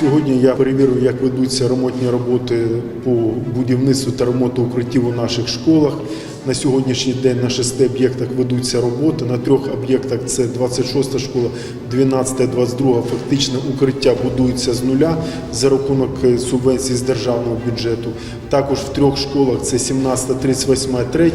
Сьогодні я перевірив, як ведуться ремонтні роботи по будівництву та ремонту укриттів у наших школах. На сьогоднішній день на шести об'єктах ведуться роботи. На трьох об'єктах це 26 школа, 12, 22 фактично укриття будуються з нуля за рахунок е, субвенцій з державного бюджету. Також в трьох школах це 17, 38, 3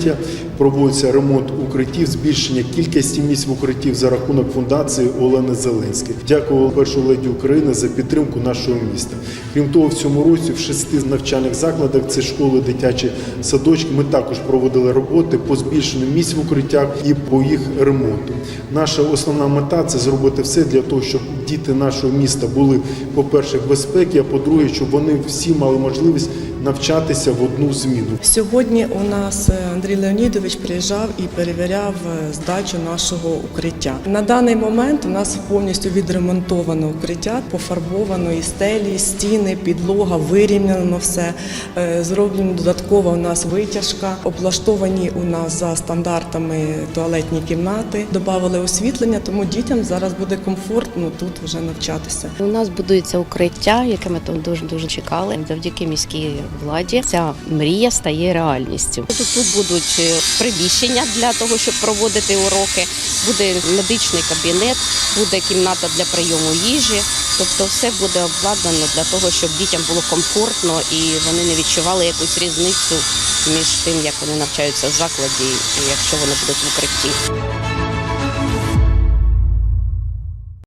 проводиться ремонт укриттів, збільшення кількості місць в укриттів за рахунок фундації Олени Зеленської. Дякую першу леді України за підтримку нашого міста. Крім того, в цьому році в шести навчальних закладах це школи, дитячі садочки. Ми також проводили роботи по збільшенню місць в укриттях і по їх ремонту. Наша основна мета це зробити все для того, щоб діти нашого міста були, по-перше, в безпеці, а по-друге, щоб вони всі мали можливість навчатися в одну зміну. Сьогодні у нас е, Андрій Леонідович приїжджав і перевіряв е, здачу нашого укриття. На даний момент у нас повністю відремонтовано укриття, пофарбовано і стелі, і стіни, підлога, вирівняно все. Е, Зроблено додатково у нас витяжка, облаштовані у нас за стандартами туалетні кімнати. Добавили освітлення, тому дітям зараз буде комфортно тут вже навчатися. У нас будується укриття, яке ми там дуже дуже чекали. Завдяки міській владі ця мрія стає реальністю. Тут, тут будуть е, приміщення для того, щоб проводити уроки. Буде медичний кабінет, буде кімната для прийому їжі. Тобто, все буде обладнано для того, щоб дітям було комфортно і вони не відчували якусь різницю між тим, як вони навчаються в закладі, і якщо вони будуть в укритті.